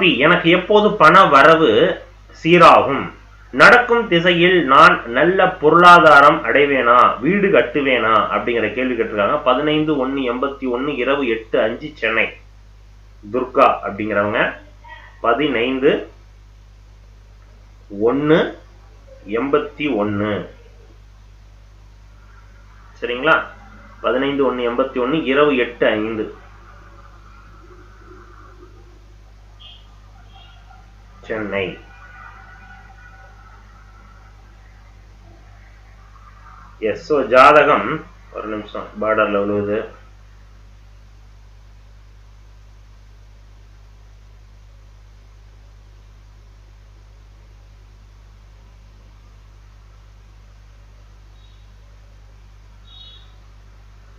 Copy எனக்கு எப்போது பண வரவு சீராகும்? நடக்கும் திசையில் நான் நல்ல பொருளாதாரம் அடைவேனா? வீடு கட்டுவேனா? அப்படிங்கிற கேள்வி கேட்டிருக்காங்க. பதினைந்து ஒன்னு எண்பத்தி ஒன்னு இரவு எட்டு அஞ்சு சென்னை. துர்கா அப்படிங்கிறவங்க. பதினைந்து ஒன்னு எண்பத்தி ஒன்னு. சரிங்களா? பதினைந்து ஒன்னு எண்பத்தி ஒன்னு இரவு எட்டு ஐந்து. சென்னை. எஸ் ஸோ ஜாதகம் ஒரு நிமிஷம் பார்டர்ல விழுவுது.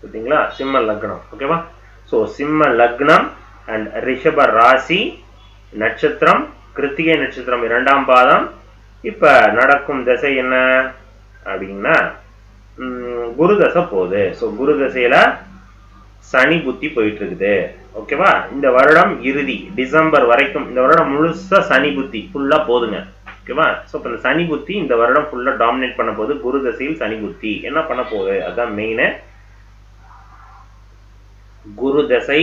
பார்த்தீங்களா சிம்ம லக்னம் ஓகேவா ஸோ சிம்ம லக்னம் அண்ட் ரிஷப ராசி நட்சத்திரம் கிருத்திகை நட்சத்திரம் இரண்டாம் பாதம். இப்ப நடக்கும் திசை என்ன? அப்படின்னா உம் குரு தசை போகுது. ஸோ குரு தசையில சனி புத்தி போயிட்டு இருக்குது ஓகேவா இந்த வருடம் இறுதி டிசம்பர் வரைக்கும் இந்த வருடம் முழுசா சனி புத்தி ஃபுல்லா போதுங்க ஓகேவா ஸோ இப்போ இந்த சனி புத்தி இந்த வருடம் ஃபுல்லா டாமினேட் பண்ண போகுது. குரு தசையில் சனி புத்தி. என்ன பண்ண போகுது? அதான் மெயின் குரு தசை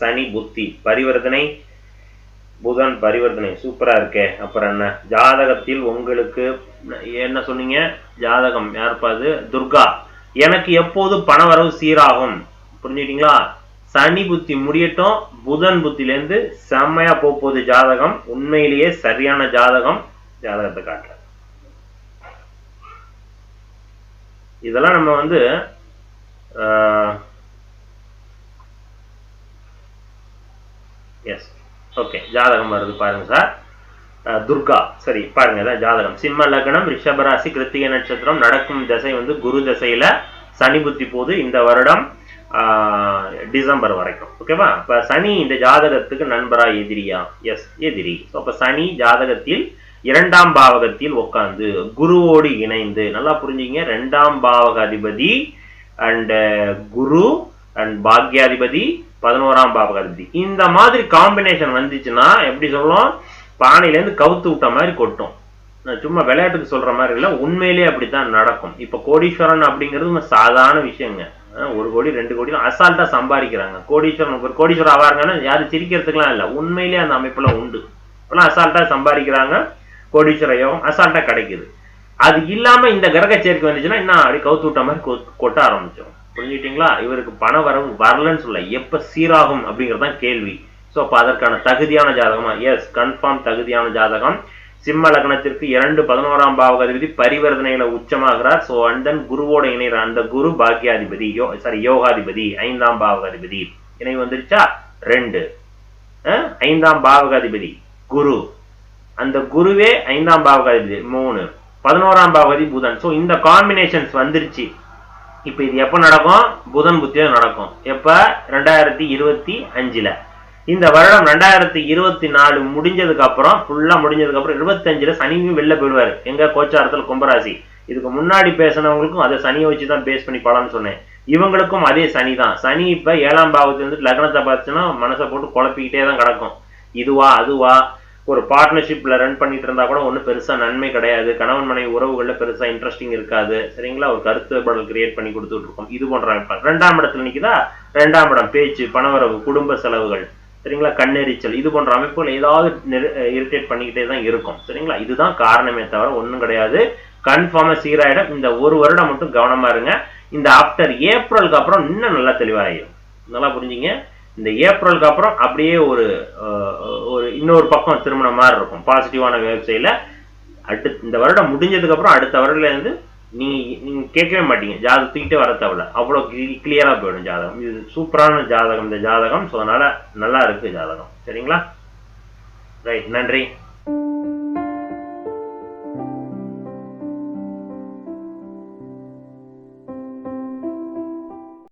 சனி புத்தி. பரிவர்த்தனை புதன் பரிவர்த்தனை சூப்பரா இருக்கே. அப்புறம் என்ன? ஜாதகத்தில் உங்களுக்கு என்ன சொன்னீங்க? ஜாதகம் யாருப்பா அது துர்கா. எனக்கு எப்போது பண வரவு சீராகும்? புரிஞ்சுக்கிட்டீங்களா? சனி புத்தி முடியட்டும். புதன் புத்திலேருந்து செம்மையா போகுது ஜாதகம். உண்மையிலேயே சரியான ஜாதகம் ஜாதகத்தை காட்டுறேன் இதெல்லாம் நம்ம வந்து எஸ் ஓகே ஜாதகம் வருது பாருங்க சார் துர்கா சரி பாருங்க இதான் ஜாதகம். சிம்ம லக்னம் ரிஷபராசி கிருத்திகை நட்சத்திரம் நடக்கும் திசை வந்து குரு திசையில சனி புத்தி போது இந்த வருடம் டிசம்பர் வரைக்கும். ஓகேவா இப்ப சனி இந்த ஜாதகத்துக்கு நண்பரா எதிரியா? எஸ் எதிரி. அப்ப சனி ஜாதகத்தில் இரண்டாம் பாவகத்தில் உட்காந்து குருவோடு இணைந்து நல்லா புரிஞ்சுங்க ரெண்டாம் பாவக அதிபதி அண்ட் குரு அண்ட் பாக்யாதிபதி பதினோராம் பாபகாதிபதி இந்த மாதிரி காம்பினேஷன் வந்துச்சுன்னா எப்படி சொல்லுவோம் பானையிலேருந்து கவுத்து விட்ட மாதிரி கொட்டும். நான் சும்மா விளையாட்டுக்கு சொல்ற மாதிரி இல்லை உண்மையிலேயே அப்படித்தான் நடக்கும். இப்போ கோடீஸ்வரன் அப்படிங்கிறது சாதாரண விஷயங்க. ஒரு கோடி ரெண்டு கோடி அசால்ட்டா சம்பாதிக்கிறாங்க. கோடீஸ்வரன் ஒரு கோடீஸ்வரர் ஆவாருங்கன்னா யாரும் சிரிக்கிறதுக்குலாம் இல்லை. உண்மையிலேயே அந்த அமைப்புல உண்டு. இப்பெல்லாம் அசால்ட்டா சம்பாதிக்கிறாங்க. கோடீஸ்வர அசால்ட்டா கிடைக்குது. அது இல்லாம இந்த கிரக சேர்க்கை வந்துச்சுன்னா இன்னும் அப்படி கவுத்து விட்ட மாதிரி கொட்ட ஆரம்பிச்சோம் புரிஞ்சுக்கிட்டீங்களா? இவருக்கு பண வரவு வரலன்னு சொல்ல எப்ப சீராகும் அப்படிங்கிறது தான் கேள்வி. ஸோ அப்போ அதற்கான தகுதியான ஜாதகமா? எஸ் கன்ஃபார்ம் தகுதியான ஜாதகம். சிம்ம லக்னத்திற்கு இரண்டு பதினோராம் பாவகாதிபதி பரிவர்த்தனையில உச்சமாகிறார். ஸோ அண்ட் தென் குருவோட இணைகிற அந்த குரு பாக்கியாதிபதி யோ சாரி யோகாதிபதி ஐந்தாம் பாவகாதிபதி. இணை வந்துருச்சா? ரெண்டு. அஹ், ஐந்தாம் பாவகாதிபதி குரு. அந்த குருவே ஐந்தாம் பாவகாதிபதி மூணு. பதினோராம் பாவகாதி புதன். ஸோ இந்த காம்பினேஷன்ஸ் வந்துருச்சு. இப்போ இது எப்போ நடக்கும்? புதன் புத்தியில நடக்கும். எப்ப? ரெண்டாயிரத்தி இருபத்தி அஞ்சுல. இந்த வருடம் ரெண்டாயிரத்தி இருபத்தி நாலு முடிஞ்சதுக்கு அப்புறம் ஃபுல்லா முடிஞ்சதுக்கு அப்புறம் இருபத்தஞ்சுல சனியும் வெளில போயிடுவாரு. எங்க கோச்சாரத்தில் கும்பராசி. இதுக்கு முன்னாடி பேசினவங்களுக்கும் அதை சனியை வச்சு தான் பேஸ் பண்ணி பலன்னு சொன்னேன். இவங்களுக்கும் அதே சனி தான். சனி இப்ப ஏழாம் பாவத்துல இருந்து லக்னத்தை பார்த்துன்னா மனசை போட்டு குழப்பிக்கிட்டே தான் கிடக்கும். இதுவா அதுவா ஒரு பார்ட்னர்ஷிப்பில் ரன் பண்ணிட்டு இருந்தால் கூட ஒன்றும் பெருசாக நன்மை கிடையாது. கணவன் மனைவி உறவுகளில் பெருசாக இன்ட்ரெஸ்டிங் இருக்காது. சரிங்களா? ஒரு கருத்து வேறுபாடுகள் கிரியேட் பண்ணி கொடுத்துட்டு இருக்கோம் இது போன்ற அமைப்பு ரெண்டாம் இடத்துல நிற்கிதா ரெண்டாம் இடம் பேச்சு பணவரவு குடும்ப செலவுகள். சரிங்களா? கண்ணெரிச்சல். இது போன்ற அமைப்புகள் ஏதாவது இரிட்டேட் பண்ணிக்கிட்டே தான் இருக்கும். சரிங்களா? இதுதான் காரணமே தவிர ஒன்றும் கிடையாது. கன்ஃபார்மா சீராயிடும். இந்த ஒரு வருடம் மட்டும் கவனமா இருங்க. இந்த ஆஃப்டர் ஏப்ரலுக்கு அப்புறம் இன்னும் நல்லா தெளிவாயிடும் நல்லா புரிஞ்சுங்க? இந்த ஏப்ரலுக்கு அப்புறம் அப்படியே ஒரு ஒரு இன்னொரு பக்கம் திருமண மாதிரி இருக்கும். பாசிட்டிவான வெப்சைட்ல அடுத்து இந்த வருடம் முடிஞ்சதுக்கு அப்புறம் அடுத்த வருடத்துலேருந்து நீங்கள் நீங்கள் நீங்க கேட்கவே மாட்டீங்க. ஜாதகம் தூக்கிட்டே வர தேவையில்ல. அவ்வளோ கிளியரா போயிடும் ஜாதகம். இது சூப்பரான ஜாதகம் இந்த ஜாதகம். ஸோ அதனால நல்லா இருக்கு ஜாதகம். சரிங்களா? ரைட் நன்றி.